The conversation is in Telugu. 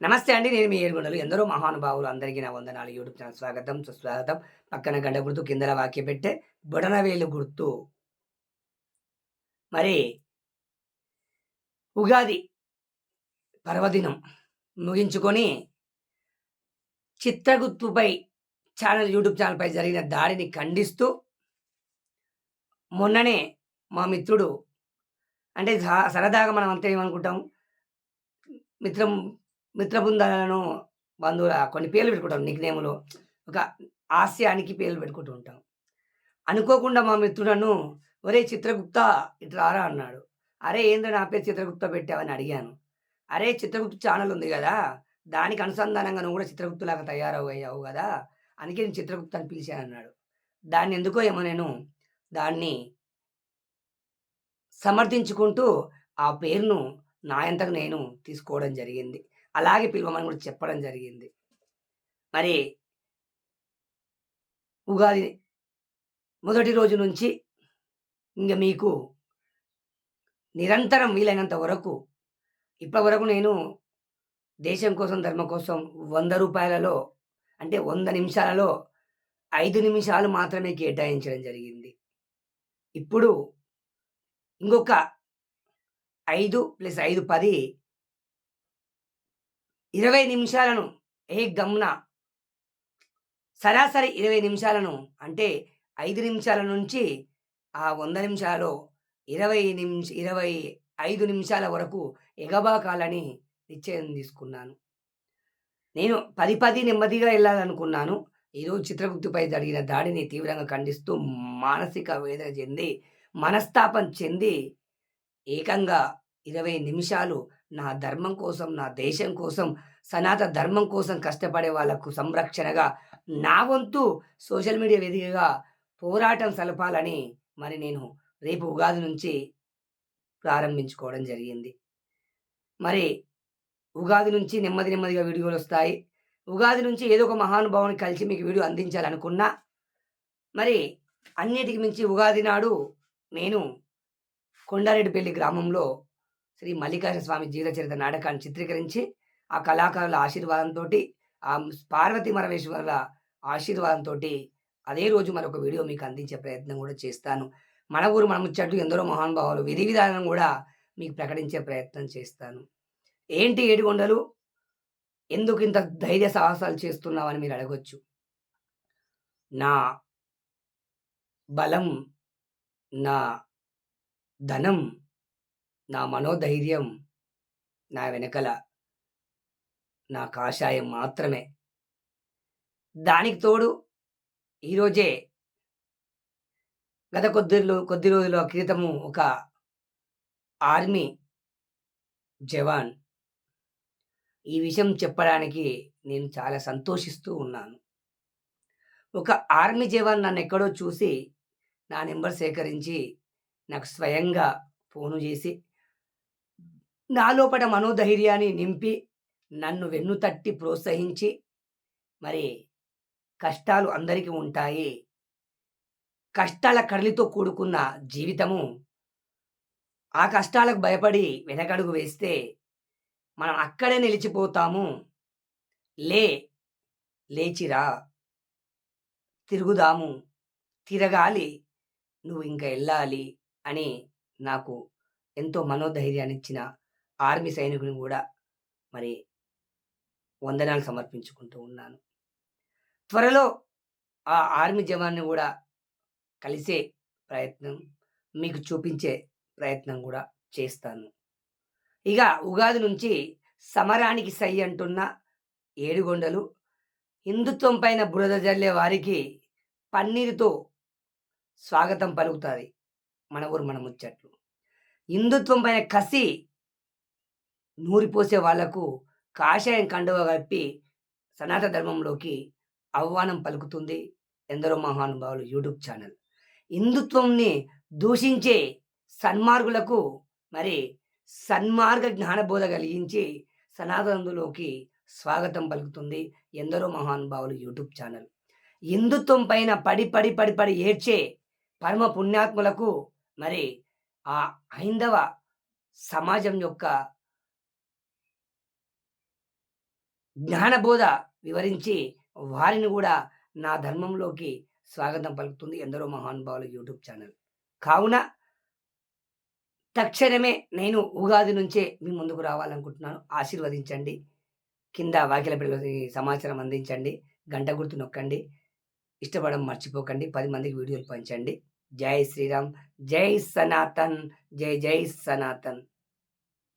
నమస్తే అండి నేను మీ ఏడుగుండలు. ఎందరో మహానుభావులు అందరికీ నా వందనాలు. యూట్యూబ్ ఛానల్ స్వాగతం. సుస్వాగతం. పక్కన గంట గుర్తు కిందల వాక్య పెట్టే బుడనవేలు గుర్తు. మరి ఉగాది పర్వదినం ముగించుకొని చిత్తగుత్తుపై ఛానల్ యూట్యూబ్ ఛానల్పై జరిగిన దాడిని ఖండిస్తూ మొన్ననే మా మిత్రుడు అంటే సరదాగా మనం అంతా ఏమనుకుంటాం? మిత్రం మిత్ర బృందాలను బంధువుల కొన్ని పేర్లు పెట్టుకుంటాం నిక్నేములు. ఒక హాస్యానికి పేర్లు పెట్టుకుంటూ ఉంటాం. అనుకోకుండా మా మిత్రుడను ఒరే చిత్రగుప్త ఇటు రారా అన్నాడు. అరే ఏందో నా పేరు చిత్రగుప్త పెట్టావని అడిగాను. అరే చిత్రగుప్త ఛానల్ ఉంది కదా దానికి అనుసంధానంగా నువ్వు కూడా చిత్రగుప్తులాగా తయారయ్యావు కదా అందుకే నేను చిత్రగుప్త అని పిలిచాను అన్నాడు. దాన్ని ఎందుకో ఏమో నేను దాన్ని సమర్థించుకుంటూ ఆ పేరును నా అంతకు నేను తీసుకోవడం జరిగింది. అలాగే పిలవమని కూడా చెప్పడం జరిగింది. మరి ఉగాది మొదటి రోజు నుంచి ఇంకా మీకు నిరంతరం వీలైనంత వరకు ఇప్పటి వరకు నేను దేశం కోసం ధర్మం కోసం వంద రూపాయలలో అంటే వంద నిమిషాలలో ఐదు నిమిషాలు మాత్రమే కేటాయించడం జరిగింది. ఇప్పుడు ఇంకొక ఐదు ప్లస్ ఐదు పది ఇరవై నిమిషాలను ఏ గమ్న సరాసరి ఇరవై నిమిషాలను అంటే ఐదు నిమిషాల నుంచి ఆ వంద నిమిషాలు ఇరవై నిమిష ఇరవై ఐదు నిమిషాల వరకు ఎగబాకాలని నిశ్చయం తీసుకున్నాను. నేను పది పది నెమ్మదిగా వెళ్ళాలనుకున్నాను. ఈరోజు చిత్రగుప్తుపై జరిగిన దాడిని తీవ్రంగా ఖండిస్తూ మానసిక వేదన చెంది మనస్తాపం చెంది ఏకంగా ఇరవై నిమిషాలు నా ధర్మం కోసం నా దేశం కోసం సనాతన ధర్మం కోసం కష్టపడే వాళ్ళకు సంరక్షణగా నా వంతు సోషల్ మీడియా వేదికగా పోరాటం సలపాలని మరి నేను రేపు ఉగాది నుంచి ప్రారంభించుకోవడం జరిగింది. మరి ఉగాది నుంచి నెమ్మది నెమ్మదిగా వీడియోలు వస్తాయి. ఉగాది నుంచి ఏదో ఒక మహానుభావుని కలిసి మీకు వీడియో అందించాలనుకున్నా మరి అన్నిటికి మించి ఉగాది నాడు నేను కొండారెడ్డిపల్లి గ్రామంలో శ్రీ మల్లికార్జున స్వామి జీవిత చరిత్ర నాటకాన్ని చిత్రీకరించి ఆ కళాకారుల ఆశీర్వాదంతో ఆ పార్వతీ మరవేశ్వరుల ఆశీర్వాదంతో అదే రోజు మరొక వీడియో మీకు అందించే ప్రయత్నం కూడా చేస్తాను. మన ఊరు మన ముచ్చట్లు ఎందరో మహానుభావులు విధి విధానం కూడా మీకు ప్రకటించే ప్రయత్నం చేస్తాను. ఏంటి ఏడుగొండలు ఎందుకు ఇంత ధైర్య సాహసాలు చేస్తున్నావని మీరు అడగొచ్చు. నా బలం నా ధనం నా మనోధైర్యం నా వెనకల నా కాషాయం మాత్రమే. దానికి తోడు ఈరోజే గత కొద్ది కొద్ది రోజుల క్రితము ఒక ఆర్మీ జవాన్ ఈ విషయం చెప్పడానికి నేను చాలా సంతోషిస్తూ ఉన్నాను. ఒక ఆర్మీ జవాన్ నన్ను ఎక్కడో చూసి నా నెంబర్ సేకరించి నాకు స్వయంగా ఫోను చేసి నా లోపల మనోధైర్యాన్ని నింపి నన్ను వెన్ను తట్టి ప్రోత్సహించి మరి కష్టాలు అందరికీ ఉంటాయి. కష్టాల కడలితో కూడుకున్న జీవితము ఆ కష్టాలకు భయపడి వెనకడుగు వేస్తే మనం అక్కడే నిలిచిపోతాము. లే లేచిరా తిరుగుదాము తిరగాలి నువ్వు ఇంకా వెళ్ళాలి అని నాకు ఎంతో మనోధైర్యాన్ని ఇచ్చిన ఆర్మీ సైనికుని కూడా మరి వందనాలు సమర్పించుకుంటూ ఉన్నాను. త్వరలో ఆ ఆర్మీ జవాన్ని కూడా కలిసే ప్రయత్నం మీకు చూపించే ప్రయత్నం కూడా చేస్తాను. ఇక ఉగాది నుంచి సమరానికి సై అంటున్న ఏడుగొండలు హిందుత్వం పైన బురద జల్లే వారికి పన్నీరుతో స్వాగతం పలుకుతుంది మన ఊరు మన ముచ్చట్లు. హిందుత్వం పైన కసి నూరిపోసే వాళ్ళకు కాషాయం కండువ కప్పి సనాతన ధర్మంలోకి ఆహ్వానం పలుకుతుంది ఎందరో మహానుభావులు యూట్యూబ్ ఛానల్. హిందుత్వంని దూషించే సన్మార్గులకు మరి సన్మార్గ జ్ఞానబోధ కలిగించి సనాతనంలోకి స్వాగతం పలుకుతుంది ఎందరో మహానుభావులు యూట్యూబ్ ఛానల్. హిందుత్వం పైన పడి పడి పడి పడి ఏడ్చే పరమ పుణ్యాత్ములకు మరి ఆ హైందవ సమాజం యొక్క జ్ఞానబోధ వివరించి వారిని కూడా నా ధర్మంలోకి స్వాగతం పలుకుతుంది ఎందరో మహానుభావుల యూట్యూబ్ ఛానల్. కావున తక్షణమే నేను ఉగాది నుంచే మీ ముందుకు రావాలనుకుంటున్నాను. ఆశీర్వదించండి. కింద వాకిల పిల్లలకి సమాచారం అందించండి. గంట గుర్తు నొక్కండి. ఇష్టపడడం మర్చిపోకండి. పది మందికి వీడియోలు పంచండి. జై శ్రీరామ్. జై సనాతన్. జై జై సనాతన్.